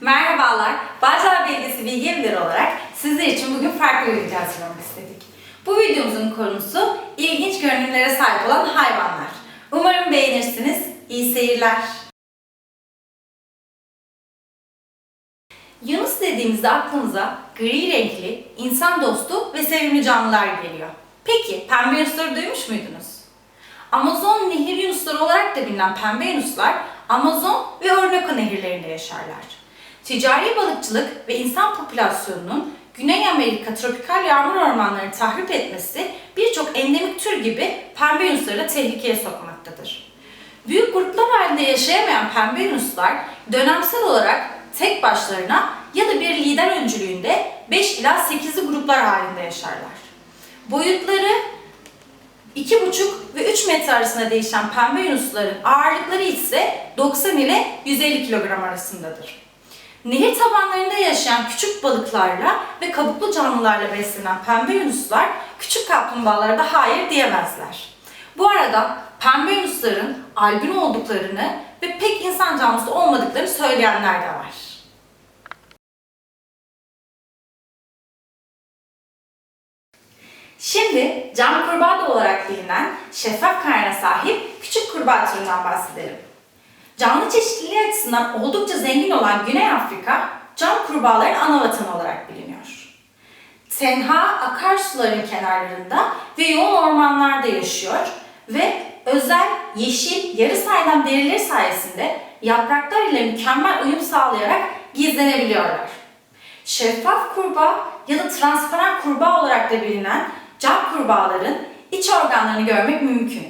Merhabalar, Bağcılar Belediyesi Bilgi Evleri olarak sizler için bugün farklı bir video hazırlamak istedik. Bu videomuzun konusu ilginç görünümlere sahip olan hayvanlar. Umarım beğenirsiniz. İyi seyirler. Yunus dediğimizde aklımıza gri renkli, insan dostu ve sevimli canlılar geliyor. Peki pembe yunusları duymuş muydunuz? Amazon nehir yunusları olarak da bilinen pembe yunuslar Amazon ve Orinoco nehirlerinde yaşarlar. Ticari balıkçılık ve insan popülasyonunun Güney Amerika tropikal yağmur ormanlarını tahrip etmesi birçok endemik tür gibi pembe yunusları da tehlikeye sokmaktadır. Büyük gruplar halinde yaşayamayan pembe yunuslar dönemsel olarak tek başlarına ya da bir lider öncülüğünde 5 ila 8'li gruplar halinde yaşarlar. Boyutları 2,5 ve 3 metre arasında değişen pembe yunusların ağırlıkları ise 90 ile 150 kilogram arasındadır. Nehir tabanlarında yaşayan küçük balıklarla ve kabuklu canlılarla beslenen pembe yunuslar küçük kaplumbağalara da hayır diyemezler. Bu arada pembe yunusların albino olduklarını ve pek insan canlısı olmadıklarını söyleyenler de var. Şimdi cam kurbağa olarak bilinen şeffaf karna sahip küçük kurbağa türünden bahsedelim. Canlı çeşitliliği açısından oldukça zengin olan Güney Afrika, cam kurbağaların ana vatanı olarak biliniyor. Tenha akarsuların kenarlarında ve yoğun ormanlarda yaşıyor ve özel yeşil yarı saydam derileri sayesinde yapraklar ile mükemmel uyum sağlayarak gizlenebiliyorlar. Şeffaf kurbağa ya da transparan kurbağa olarak da bilinen cam kurbağaların iç organlarını görmek mümkün.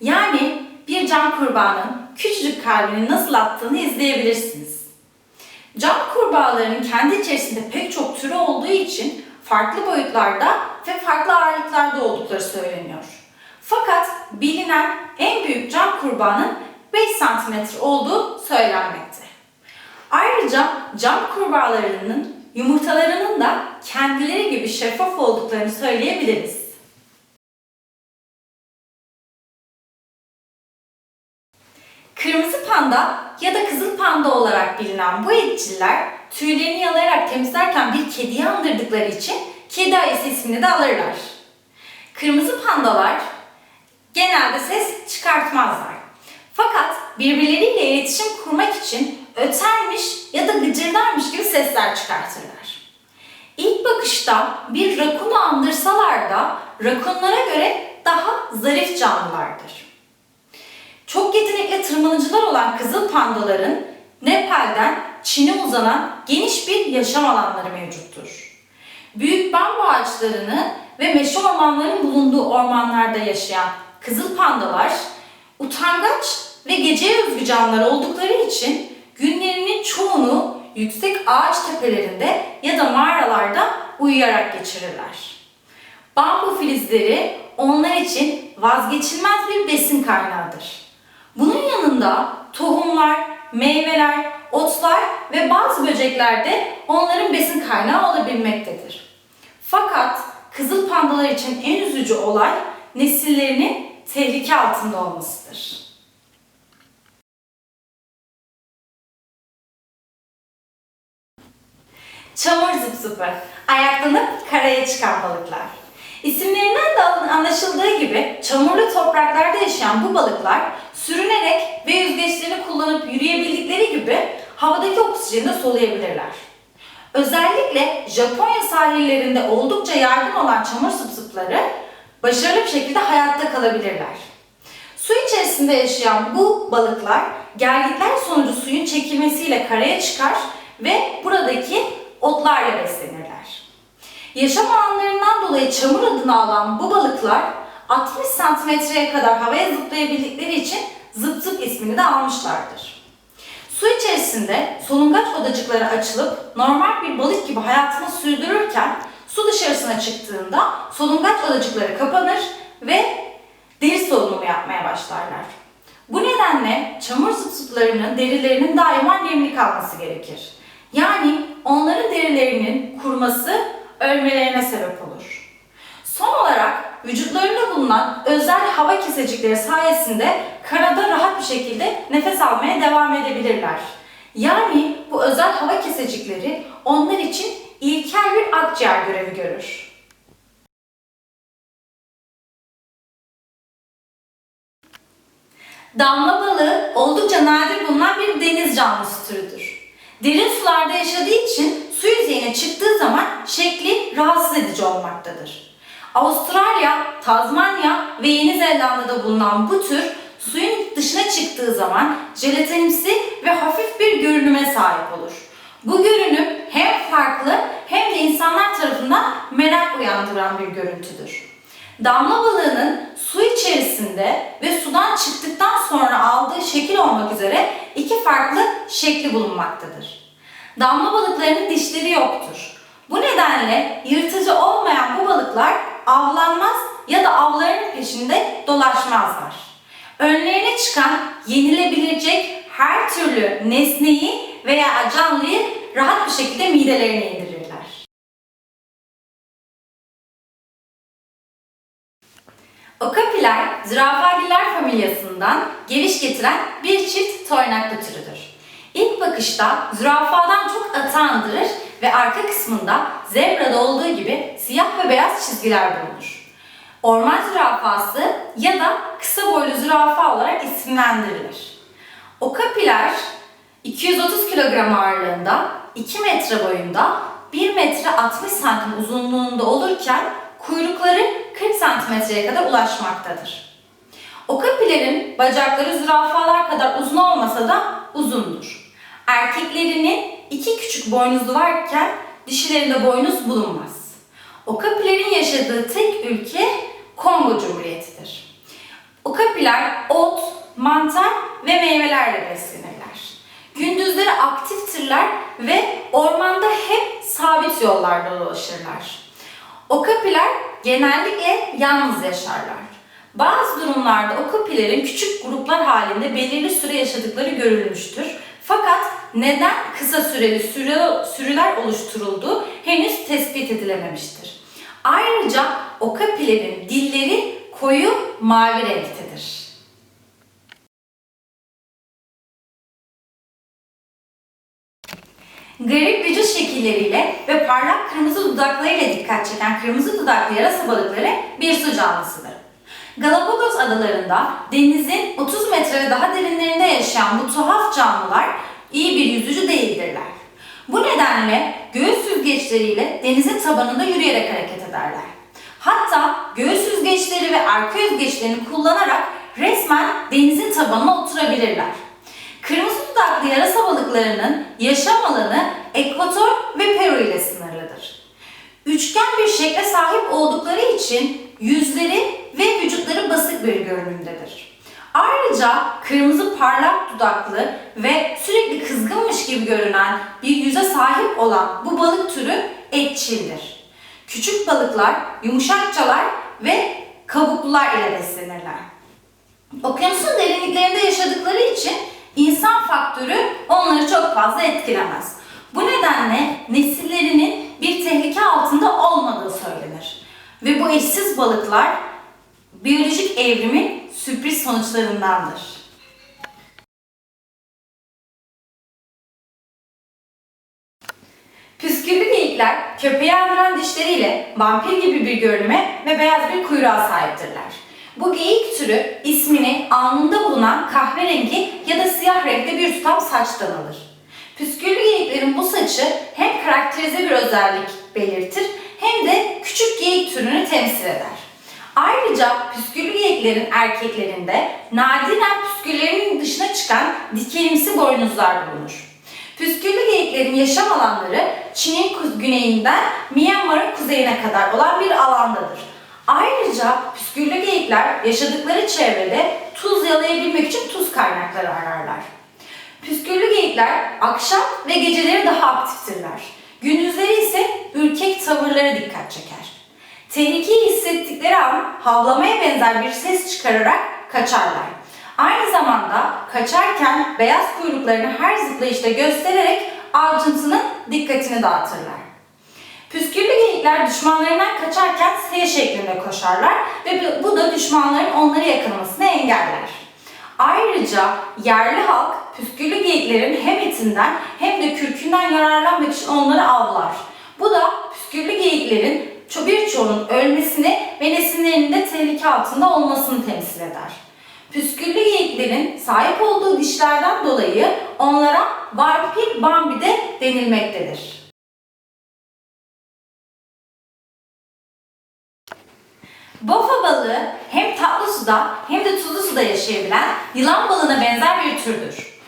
Yani bir cam kurbağanın küçücük kalbinin nasıl attığını izleyebilirsiniz. Cam kurbağaların kendi içerisinde pek çok türü olduğu için farklı boyutlarda ve farklı ağırlıklarda oldukları söyleniyor. Fakat bilinen en büyük cam kurbağanın 5 cm olduğu söylenmekte. Ayrıca cam kurbağalarının yumurtalarının da kendileri gibi şeffaf olduklarını söyleyebiliriz. Panda ya da kızıl panda olarak bilinen bu etçiller tüylerini yalayarak temizlerken bir kediyi andırdıkları için kedi ayısı ismini de alırlar. Kırmızı pandalar genelde ses çıkartmazlar. Fakat birbirleriyle iletişim kurmak için ötermiş ya da gıcırdarmış gibi sesler çıkartırlar. İlk bakışta bir rakunu andırsalar da rakunlara göre daha zarif canlılardır. Çok yetenekli tırmanıcılar olan kızıl pandaların Nepal'den Çin'e uzanan geniş bir yaşam alanları mevcuttur. Büyük bambu ağaçlarını ve meşe ormanlarının bulunduğu ormanlarda yaşayan kızıl pandalar utangaç ve geceye özgü canlılar oldukları için günlerinin çoğunu yüksek ağaç tepelerinde ya da mağaralarda uyuyarak geçirirler. Bambu filizleri onlar için vazgeçilmez bir besin kaynağıdır. Bunun yanında tohumlar, meyveler, otlar ve bazı böcekler de onların besin kaynağı olabilmektedir. Fakat kızıl pandalar için en üzücü olay nesillerinin tehlike altında olmasıdır. Çamur zıp zıpı, ayaklanıp karaya çıkan balıklar. İsimlerinden de anlaşıldığı gibi çamurlu topraklarda yaşayan bu balıklar sürünerek ve yüzgeçlerini kullanıp yürüyebildikleri gibi havadaki oksijeni de soluyabilirler. Özellikle Japonya sahillerinde oldukça yaygın olan çamur sıpsıpları başarılı bir şekilde hayatta kalabilirler. Su içerisinde yaşayan bu balıklar gelgitler sonucu suyun çekilmesiyle karaya çıkar ve buradaki otlarla beslenirler. Yaşam alanlarından dolayı çamur adını alan bu balıklar 60 santimetreye kadar havaya zıplayabildikleri için zıp zıp ismini de almışlardır. Su içerisinde solungaç odacıkları açılıp normal bir balık gibi hayatını sürdürürken su dışarısına çıktığında solungaç odacıkları kapanır ve deri solunumu yapmaya başlarlar. Bu nedenle çamur zıp zıplarının derilerinin daima nemli kalması gerekir. Yani onların derilerinin kuruması ölmelerine sebep olur. Son olarak vücutlarında bulunan özel hava kesecikleri sayesinde karada rahat bir şekilde nefes almaya devam edebilirler. Yani bu özel hava kesecikleri onlar için ilkel bir akciğer görevi görür. Damla balığı oldukça nadir bulunan bir deniz canlısı türüdür. Derin sularda yaşadığı için su yüzeyine çıktığı zaman şekli rahatsız edici olmaktadır. Avustralya, Tazmanya ve Yeni Zelanda'da bulunan bu tür suyun dışına çıktığı zaman jelatinimsi ve hafif bir görünüme sahip olur. Bu görünüm hem farklı hem de insanlar tarafından merak uyandıran bir görüntüdür. Damla balığının su içerisinde ve sudan çıktıktan sonra aldığı şekil olmak üzere iki farklı şekli bulunmaktadır. Damla balıklarının dişleri yoktur. Bu nedenle yırtıcı olmayan bu balıklar avlanmaz ya da avlarının peşinde dolaşmazlar. Önlerine çıkan yenilebilecek her türlü nesneyi veya canlıyı rahat bir şekilde midelerine indirirler. Okapiler, zürafagiller familyasından geviş getiren bir çift toynaklı türüdür. İlk bakışta zürafadan çok atı andırır ve arka kısmında zebrada olduğu gibi siyah ve beyaz çizgiler bulunur. Orman zürafası ya da kısa boylu zürafa olarak isimlendirilir. Okapiler 230 kilogram ağırlığında, 2 metre boyunda, 1 metre 60 santim uzunluğunda olurken kuyrukları 40 santimetreye kadar ulaşmaktadır. Okapilerin bacakları zürafalar kadar uzun olmasa da uzundur. Erkeklerinin iki küçük boynuzu varken dişilerinde boynuz bulunmaz. Okapilerin yaşadığı tek ülke Kongo Cumhuriyeti'dir. Okapiler ot, mantar ve meyvelerle beslenirler. Gündüzleri aktiftirler ve ormanda hep sabit yollarda dolaşırlar. Okapiler genellikle yalnız yaşarlar. Bazı durumlarda okapilerin küçük gruplar halinde belirli süre yaşadıkları görülmüştür. Fakat neden kısa süreli süre, sürüler oluşturulduğu henüz tespit edilememiştir. Ayrıca okapilerin dilleri koyu mavi renktedir. Garip vücut şekilleriyle ve parlak kırmızı dudaklarıyla dikkat çeken kırmızı dudaklı yarasa balıkları bir su canlısıdır. Galapagos adalarında denizin 30 metre ve daha derinlerinde yaşayan bu tuhaf canlılar iyi bir yüzücü değildirler. Bu nedenle göğüs süzgeçleriyle denizin tabanında yürüyerek hareket ederler. Hatta göğüs süzgeçleri ve arka yüzgeçlerini kullanarak resmen denizin tabanına oturabilirler. Kırmızı dudaklı yarasa balıklarının yaşam alanı Ekvator ve Peru ile sınırlıdır. Üçgen bir şekle sahip oldukları için yüzleri ve vücutları basık bir görünümdedir. Ayrıca kırmızı parlak dudaklı ve sürekli kızgınmış gibi görünen bir yüze sahip olan bu balık türü etçildir. Küçük balıklar yumuşakçalar ve kabuklular ile beslenirler. Okyanusun derinliklerinde yaşadıkları için insan faktörü onları çok fazla etkilemez. Bu nedenle nesillerinin bir tehlike altında olmadığı söylenir. Ve bu eşsiz balıklar biyolojik evrimin sürpriz sonuçlarındandır. Püsküllü geyikler köpeği andıran dişleriyle vampir gibi bir görünüme ve beyaz bir kuyruğa sahiptirler. Bu geyik türü ismini alnında bulunan kahverengi ya da siyah renkte bir tutam saçtan alır. Püsküllü geyiklerin bu saçı hem karakterize bir özellik belirtir hem de küçük geyik türünü temsil eder. Ayrıca püsküllü geyiklerin erkeklerinde nadiren püsküllerinin dışına çıkan dikenimsi boynuzlar bulunur. Püsküllü geyiklerin yaşam alanları Çin'in güneyinden Myanmar'ın kuzeyine kadar olan bir alandadır. Ayrıca püsküllü geyikler yaşadıkları çevrede tuz yalayabilmek için tuz kaynakları ararlar. Püsküllü geyikler akşam ve geceleri daha aktiftirler. Gündüzleri ise ürkek tavırlara dikkat çeker. Tehlikeyi hissettikleri an havlamaya benzer bir ses çıkararak kaçarlar. Aynı zamanda kaçarken beyaz kuyruklarını her zıplayışta göstererek avcısının dikkatini dağıtırlar. Püsküllü geyikler düşmanlarından kaçarken S şeklinde koşarlar ve bu da düşmanların onları yakalamasını engeller. Ayrıca yerli halk püsküllü geyiklerin hem etinden hem de kürkünden yararlanmak için onları avlar. Bu da püsküllü geyiklerin birçoğunun ölmesini ve nesillerinin de tehlike altında olmasını temsil eder. Püsküllü geyiklerin sahip olduğu dişlerden dolayı onlara vampir Bambi de denilmektedir. Bofa balığı hem tatlı suda hem de tuzlu suda yaşayabilen yılan balığına benzer bir türdür.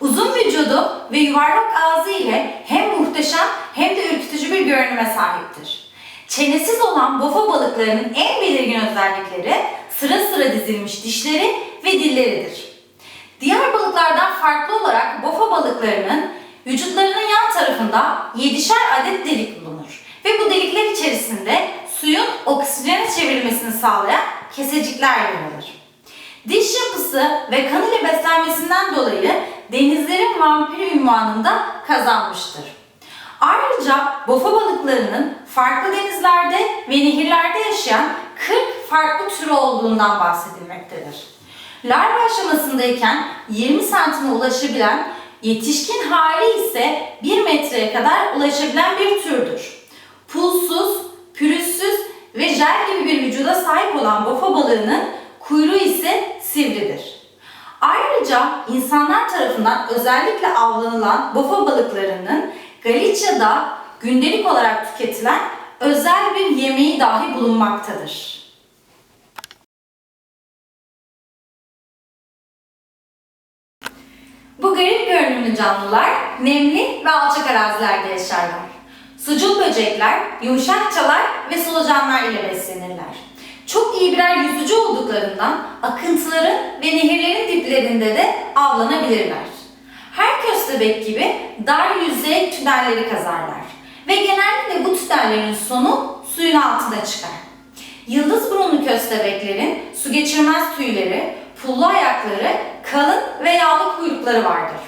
Uzun vücudu ve yuvarlak ağzı ile hem muhteşem hem de ürkütücü bir görünüme sahiptir. Çenesiz olan bofa balıklarının en belirgin özellikleri sıra sıra dizilmiş dişleri ve dilleridir. Diğer balıklardan farklı olarak bofa balıklarının vücutlarının yan tarafında 7'şer adet delik bulunur. Ve bu delikler içerisinde suyun oksijene çevrilmesini sağlayan kesecikler yer alır. Diş yapısı ve kan ile beslenmesinden dolayı denizlerin vampiri ünvanını da kazanmıştır. Ayrıca bofa balıklarının farklı denizlerde ve nehirlerde yaşayan 40 farklı türü olduğundan bahsedilmektedir. Larva aşamasındayken 20 santime ulaşabilen, yetişkin hali ise 1 metreye kadar ulaşabilen bir türdür. Pulsuz, pürüzsüz ve jel gibi bir vücuda sahip olan bofa balığının kuyruğu ise sivridir. Ayrıca insanlar tarafından özellikle avlanılan bofa balıklarının Galicia'da gündelik olarak tüketilen özel bir yemeği dahi bulunmaktadır. Bu garip görünümlü canlılar nemli ve alçak arazilerde yaşarlar. Sucul böcekler, yumuşakçalar ve solucanlar ile beslenirler. Çok iyi birer yüzücü olduklarından akıntıların ve nehirlerin diplerinde de avlanabilirler. Her köstebek gibi dar yüzey tünelleri kazarlar ve genellikle bu tünellerin sonu suyun altına çıkar. Yıldız burunlu köstebeklerin su geçirmez tüyleri, pullu ayakları, kalın ve yağlı kuyrukları vardır.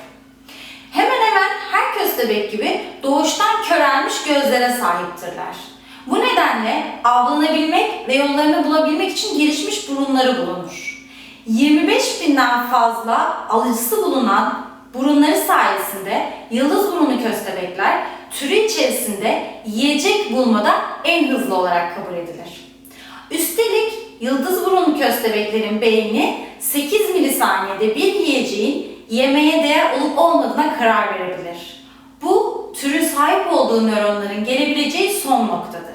Hemen hemen her köstebek gibi doğuştan körelmiş gözlere sahiptirler. Bu nedenle avlanabilmek ve yollarını bulabilmek için gelişmiş burunları bulunur. 25 binden fazla alıcısı bulunan burunları sayesinde yıldız burunlu köstebekler türü içerisinde yiyecek bulmada en hızlı olarak kabul edilir. Üstelik yıldız burunlu köstebeklerin beyni 8 milisaniyede bir yiyeceğin yemeye değer olup olmadığına karar verebilir. Bu türün sahip olduğu nöronların gelebileceği son noktadır.